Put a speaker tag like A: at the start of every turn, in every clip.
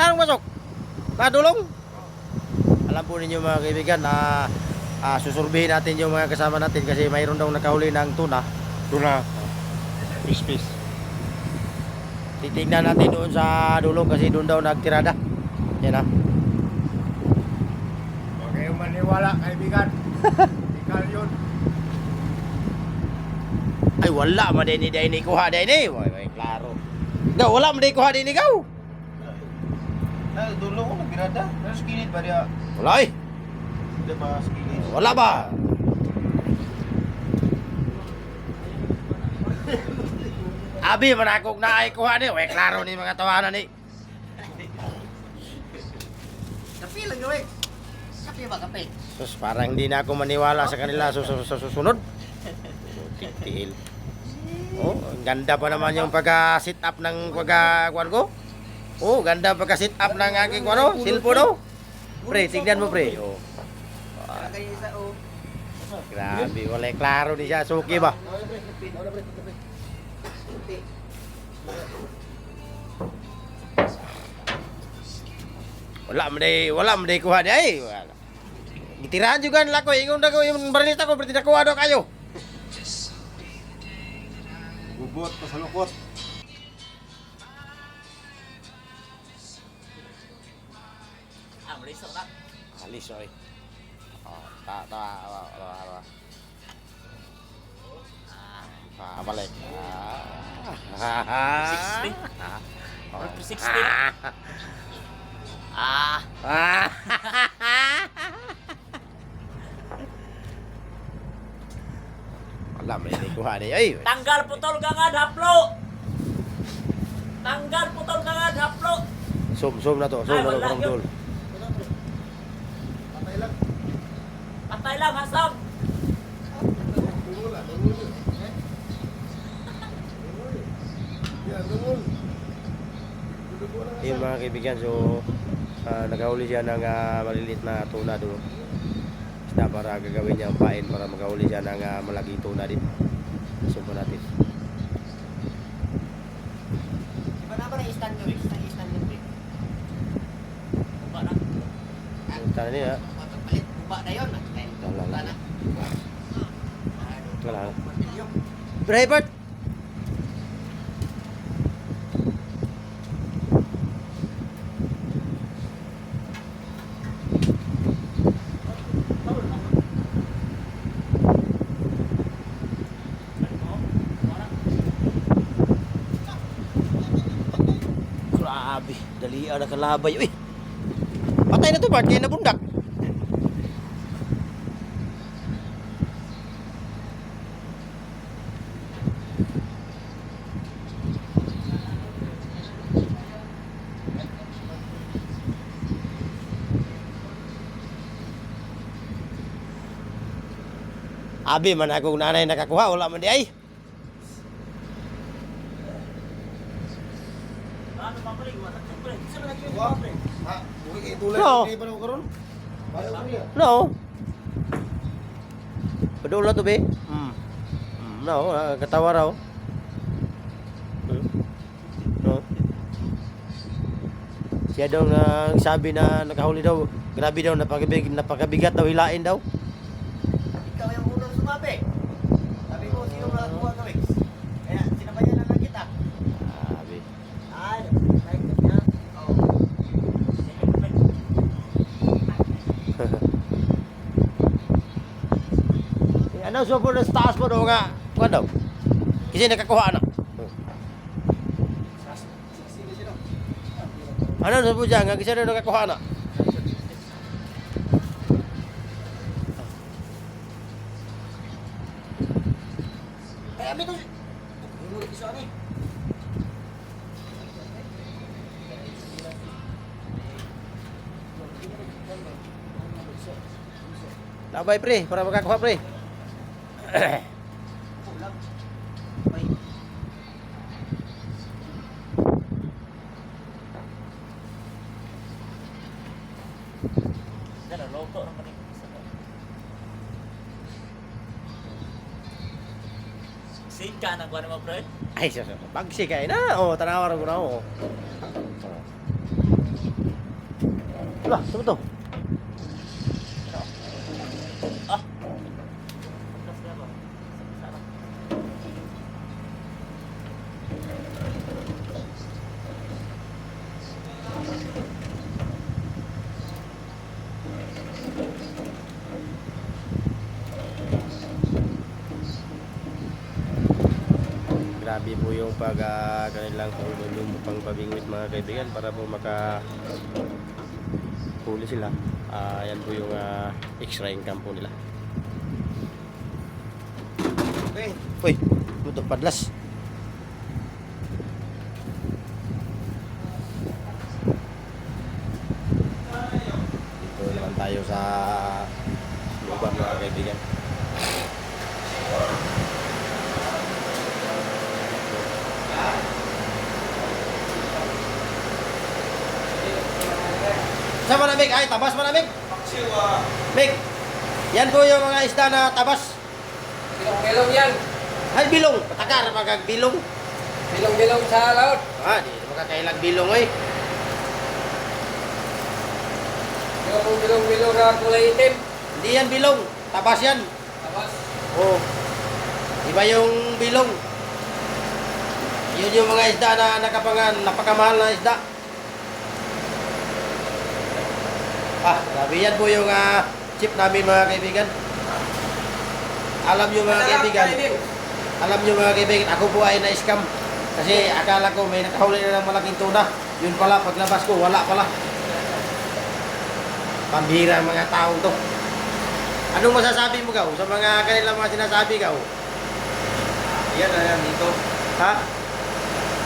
A: Tanong pasok. Madulong. Alam po ninyo mga kaibigan na ah, susurbihin natin yung mga kasama natin kasi mayroon daw nakahuli ng tuna.
B: Tuna. Fish fish.
A: Titignan natin doon sa dulong kasi doon daw nagtirada. Yan ah.
B: Huwag kayong maniwala, kaibigan. Ikaw yun.
A: Ay wala man din ni Dini kuha Dini. Wala klaro. Daw wala man din kuha Dini ikaw.
C: Ah, dulo ko nagirada. Pero skilid ba dia?
A: Wala eh.
C: Hindi ba skilid?
A: Wala ba? Abi man akong naay kuha ni. Wala klaro ni mga tawanan ni.
C: Kape lang gawin. Kape ba kape?
A: Sus, parang hindi na ako maniwala sa kanila sa sa- sa susunod. Tiil. Oh, ganda pa naman yung pagka-sit up ng pagka-kuan ko. Oh, ganda pagka-sit up ng aking ano, cellphone oh. Pre, tignan mo pre. Oh. Grabe, wala klaro di siya. Suki ba? Wala man day, wala man day kuha di ay. Wala. Gitirahan juga nila ko, ingon na ko yung barilita ko, berarti nakuha daw kayo.
C: Bubot, pasalukot.
D: liso na.
A: Oh, ta ta ta ta. Ah, balik. Ah. Oh.
D: 60.
A: Ah. Ah. Alam ini kuha ni. Ay.
D: Tanggal putol kagad haplo. Tanggal putol kagad daplo,
A: Sum sum na to.
D: Sum
A: na to.
D: Sum. Lang hasam.
A: Yung mga kaibigan, so ah, nakahuli siya ng ah, maliliit na tuna doon. Isda para gagawin niya ang pain para makahuli siya ng ah, malaking tuna din. Subo natin.
C: Iba na ba na stand nyo? Stand stand nyo.
D: Ba na.
A: Yung tana niya, Wala. Driver! Grabe, dali ada kalabay. Uy! Patay na to, Bart. Bundak. Abi mana aku nanay nakakuha, wala man di ay. No. No. lah tu be. Hmm. hmm. No, ah, ketawa raw. No. Siya daw sabi na nakahuli daw, grabe daw napakabig, napakabigat daw hilain daw.
C: Sumabi. Sabi ko, sino nakakuha gawin? Kaya, sinabayan na lang kita.
A: Grabe.
C: Ay, like. Oo.
A: Ano so po sa taas mo daw nga? Kuha daw. Kasi nakakuha na. Ano sa po dyan? Nga kasi nakakuha na.
C: Kaya, may to. Yung muli isa ni.
A: Labay pre, para makakuha pre.
D: Dala, loto ng Bagsig ka na kuha mo, pre.
A: Ay, so, so. Bagsig na. O, oh, tanawar ko na. O. Oh. Wala, saan to? Grabe po yung pag uh, kanilang yung pang pabingwit mga kaibigan para po maka huli sila. Ah, yan po yung ah, extra income po nila.
C: Okay.
A: Uy, buto padlas. Dito naman tayo sa lugar mga kaibigan. Sa malamig, ay tabas malamig. Mig, yan po yung mga isda na tabas.
E: Bilong-bilong yan.
A: Ay, bilong. Patakar, magag bilong.
E: Bilong-bilong sa laot.
A: Ah, di makakailag bilong eh.
E: Yung bilong-bilong na kulay itim.
A: Hindi yan bilong. Tabas yan.
E: Tapos,
A: Oo. Iba yung bilong. Yun yung mga isda na nakapangan, napakamahal na isda. Ah, grabe yan po yung ah, chip namin mga kaibigan. Alam nyo mga kaibigan, alam nyo mga kaibigan, ako po ay na-scam. Kasi akala ko may nakahuli na ng malaking tuna. Yun pala, paglabas ko, wala pala. Pambihira ang mga taong to. Anong masasabi mo, Gaw, sa mga kanilang mga sinasabi, Gaw?
C: Yan na yan dito.
A: Ha?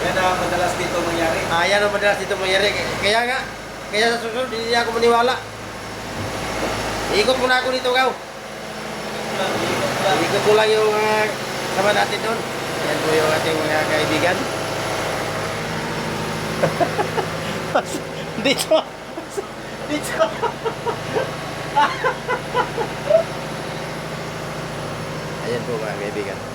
C: Yan ang madalas dito mangyari.
A: Ah, yan ang madalas dito mangyari. Kaya nga, kaya sa susunod, hindi ako maniwala. Ikot muna ako dito, Gaw. Ikot ko lang yung uh, sama natin doon. Yan po yung ating mga kaibigan. dito. Dito. Ayan po mga kaibigan.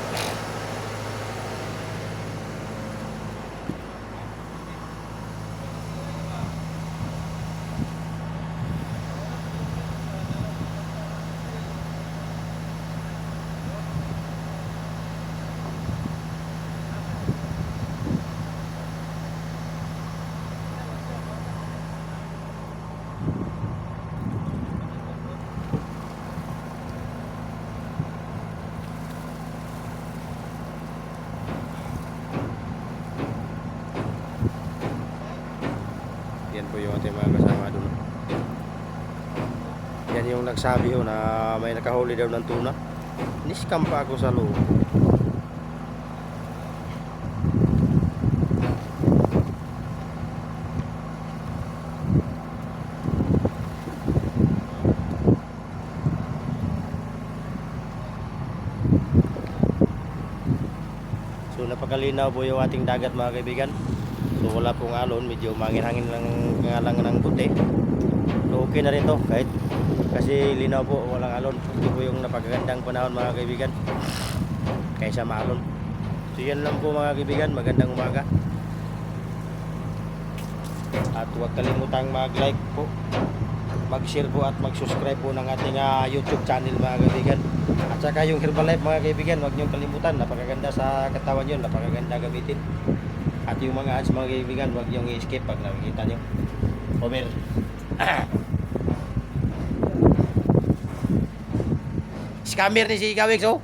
A: Po yung mga kasama doon. Yan yung nagsabi ho na may nakahuli daw ng tuna. Niskam pa ako sa loob. So napakalinaw po yung ating dagat mga kaibigan. So wala pong alon, medyo mangin-hangin lang lang ng puti. So okay na rin to kahit kasi linaw po, walang alon. Ito po yung napakagandang panahon mga kaibigan. Kaysa maalon. So yan lang po mga kaibigan, magandang umaga. At huwag kalimutang mag-like po, mag-share po at mag-subscribe po ng ating ah, YouTube channel mga kaibigan. At saka yung Herbalife mga kaibigan, huwag niyong kalimutan, napakaganda sa katawan yun, napakaganda gamitin. At yung mga ads mga kaibigan, huwag niyong i-skip pag nakikita niyo. Over. Scammer ni si Gawix oh.